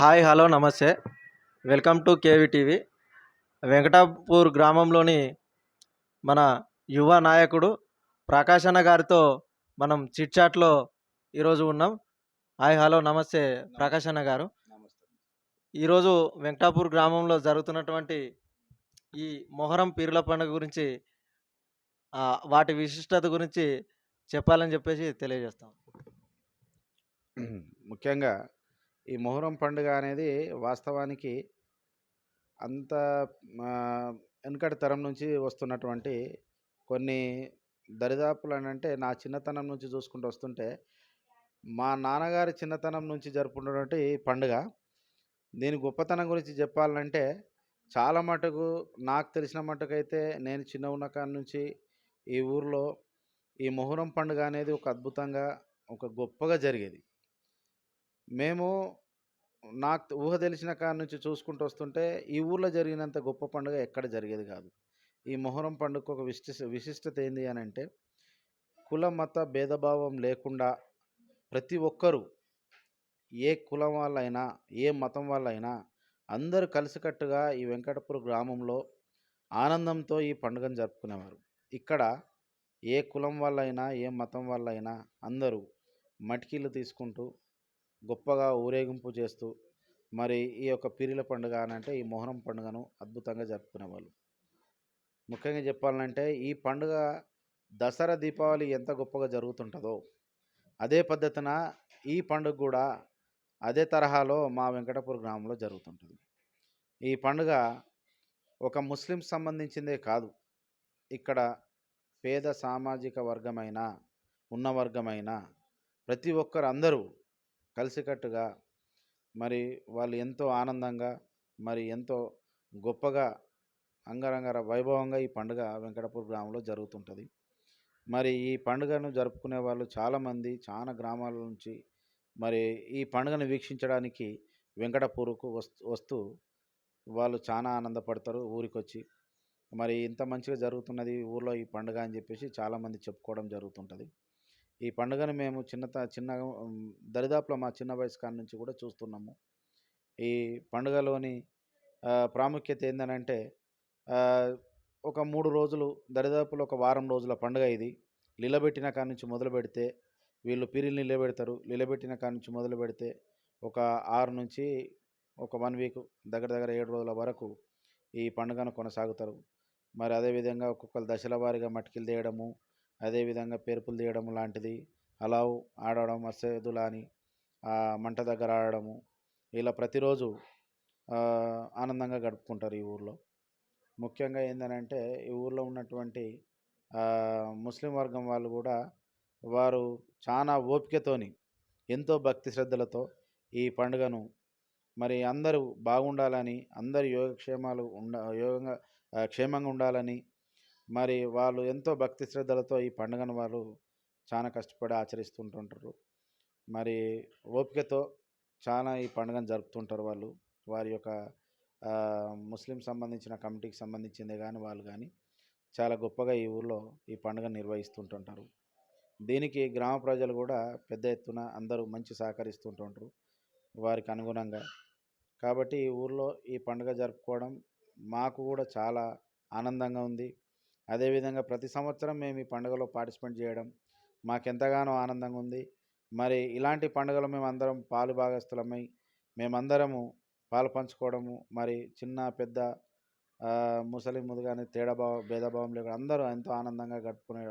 Hi hello నమస్తే. Welcome to KV TV. Venkatapur గ్రామంలోని మన యువ నాయకుడు ప్రకాష్ అన్న గారితో మనం చిట్ చాట్లో ఈరోజు ఉన్నాం. హాయ్ హలో నమస్తే ప్రకాష్ అన్న గారు. ఈరోజు వెంకటాపూర్ గ్రామంలో జరుగుతున్నటువంటి ఈ మొహరం పీర్ల పండుగ గురించి వాటి విశిష్టత గురించి చెప్పాలని చెప్పేసి తెలియజేస్తాం. ముఖ్యంగా ఈ మొహరం పండుగ అనేది వాస్తవానికి అంత వెనుకటి వెనకటి తరం నుంచి వస్తున్నటువంటి కొన్ని దరిదాపులు అని అంటే నా చిన్నతనం నుంచి చూసుకుంటూ వస్తుంటే మా నాన్నగారి చిన్నతనం నుంచి జరుపుకున్నటువంటి పండుగ. దీని గొప్పతనం గురించి చెప్పాలంటే చాలా మటుకు నాకు తెలిసిన మటుకైతే నేను చిన్న ఉన్న కాడ నుంచి ఈ ఊర్లో ఈ మొహరం పండుగ అనేది ఒక అద్భుతంగా ఒక గొప్పగా జరిగేది. మేము నాకు ఊహ తెలిసిన కాడ నుంచి చూసుకుంటూ వస్తుంటే ఈ ఊర్లో జరిగినంత గొప్ప పండుగ ఎక్కడ జరిగేది కాదు. ఈ మొహరం పండుగకు ఒక విశిష్ట విశిష్టత ఏంది అని అంటే కుల మత భేదభావం లేకుండా ప్రతి ఒక్కరూ ఏ కులం వాళ్ళైనా ఏ మతం వాళ్ళైనా అందరూ కలిసికట్టుగా ఈ వెంకటపురం గ్రామంలో ఆనందంతో ఈ పండుగను జరుపుకునేవారు. ఇక్కడ ఏ కులం వాళ్ళైనా ఏ మతం వాళ్ళైనా అందరూ మటికీలు తీసుకుంటూ గొప్పగా ఊరేగింపు చేస్తూ మరి ఈ యొక్క పిరిల పండుగ అని అంటే ఈ మొహరం పండుగను అద్భుతంగా జరుపుకునేవాళ్ళు. ముఖ్యంగా చెప్పాలంటే ఈ పండుగ దసరా దీపావళి ఎంత గొప్పగా జరుగుతుంటుందో అదే పద్ధతిన ఈ పండుగ కూడా అదే తరహాలో మా వెంకటపూర్ గ్రామంలో జరుగుతుంటుంది. ఈ పండుగ ఒక ముస్లిం సంబంధించిందే కాదు ఇక్కడ పేద సామాజిక వర్గమైన ఉన్న వర్గమైన ప్రతి ఒక్కరు అందరూ కలిసికట్టుగా మరి వాళ్ళు ఎంతో ఆనందంగా మరి ఎంతో గొప్పగా అంగరంగ వైభవంగా ఈ పండుగ వెంకటపూర్ గ్రామంలో జరుగుతుంటుంది. మరి ఈ పండుగను జరుపుకునే వాళ్ళు చాలామంది చాలా గ్రామాల నుంచి మరి ఈ పండుగను వీక్షించడానికి వెంకటపూర్కు వస్తూ వస్తూ వాళ్ళు చాలా ఆనందపడతారు ఊరికొచ్చి. మరి ఇంత మంచిగా జరుగుతున్నది ఊర్లో ఈ పండుగ అని చెప్పేసి చాలామంది చెప్పుకోవడం జరుగుతుంటుంది. ఈ పండుగను మేము చిన్నత చిన్న దరిదాపులో మా చిన్న వయసు కాడి నుంచి కూడా చూస్తున్నాము. ఈ పండుగలోని ప్రాముఖ్యత ఏంటంటే ఒక మూడు రోజులు దరిదాపులో ఒక వారం రోజుల పండుగ ఇది. నిలబెట్టిన కాడి నుంచి మొదలు పెడితే వీళ్ళు పీరీలు నిలబెడతారు. నిలబెట్టిన కాడి నుంచి మొదలు పెడితే ఒక ఆరు నుంచి ఒక వన్ వీక్ దగ్గర దగ్గర ఏడు రోజుల వరకు ఈ పండుగను కొనసాగుతారు. మరి అదేవిధంగా ఒక్కొక్కరు దశల వారీగా మట్టికలు తీయడము అదేవిధంగా పెరుపులు తీయడం లాంటిది. అలావు ఆడడం మసేదులా అని మంట దగ్గర ఆడడము. ఇలా ప్రతిరోజు ఆనందంగా గడుపుకుంటారు ఈ ఊర్లో. ముఖ్యంగా ఏంటంటే ఈ ఊర్లో ఉన్నటువంటి ముస్లిం వర్గం వాళ్ళు కూడా వారు చాలా ఓపికతోని ఎంతో భక్తి శ్రద్ధలతో ఈ పండుగను మరి అందరూ బాగుండాలని అందరి యోగక్షేమాలు ఉండ యోగంగా క్షేమంగా ఉండాలని మరి వాళ్ళు ఎంతో భక్తి శ్రద్ధలతో ఈ పండుగను వాళ్ళు చాలా కష్టపడి ఆచరిస్తుంటుంటారు. మరి ఓపికతో చాలా ఈ పండుగను జరుపుతుంటారు వాళ్ళు. వారి యొక్క ముస్లిం సంబంధించిన కమిటీకి సంబంధించిందే కానీ వాళ్ళు కానీ చాలా గొప్పగా ఈ ఊర్లో ఈ పండుగను నిర్వహిస్తుంటుంటారు. దీనికి గ్రామ ప్రజలు కూడా పెద్ద ఎత్తున అందరూ మంచి సహకరిస్తుంటుంటారు వారికి అనుగుణంగా. కాబట్టి ఈ ఊర్లో ఈ పండుగ జరుపుకోవడం మాకు కూడా చాలా ఆనందంగా ఉంది. అదేవిధంగా ప్రతి సంవత్సరం మేము ఈ పండుగలో పార్టిసిపేట్ చేయడం మాకెంతగానో ఆనందంగా ఉంది మరి ఇలాంటి పండుగలు మేము అందరం పాలు భాగస్థులమై మేమందరము పాలు పంచుకోవడము మరి చిన్న పెద్ద ముసలి ముదుగానే తేడా భావ భేదభావం లేకుండా అందరూ ఎంతో ఆనందంగా గడుపుకునే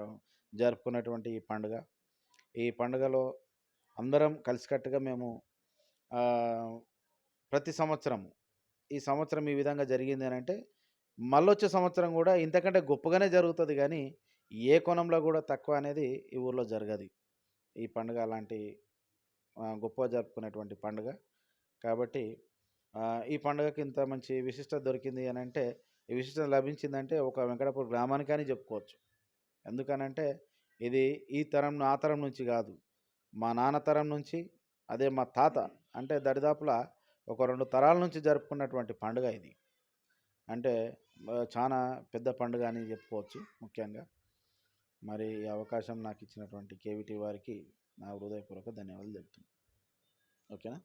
జరుపుకునేటువంటి ఈ పండుగ. ఈ పండుగలో అందరం కలిసికట్టుగా మేము ప్రతి సంవత్సరం ఈ సంవత్సరం ఈ విధంగా జరిగింది అని అంటే మళ్ళొచ్చే సంవత్సరం కూడా ఇంతకంటే గొప్పగానే జరుగుతుంది కానీ ఏ కోణంలో కూడా తక్కువ అనేది ఈ ఊర్లో జరగదు. ఈ పండుగ అలాంటి గొప్పగా జరుపుకునేటువంటి పండుగ. కాబట్టి ఈ పండుగకి ఇంత మంచి విశిష్టత దొరికింది అని అంటే ఈ విశిష్టత లభించిందంటే ఒక వెంకటపూర్ గ్రామానికి అని చెప్పుకోవచ్చు. ఎందుకనంటే ఇది ఈ తరం ఆ తరం నుంచి కాదు. మా నాన్న తరం నుంచి అదే మా తాత అంటే దరిదాపులా ఒక రెండు తరాల నుంచి జరుపుకున్నటువంటి పండుగ ఇది. అంటే చాలా పెద్ద పండుగ అని చెప్పుకోవచ్చు ముఖ్యంగా. మరి ఈ అవకాశం నాకు ఇచ్చినటువంటి కేవీటీ వారికి నా హృదయపూర్వక ధన్యవాదాలు తెలుపుతున్నాను. ఓకేనా?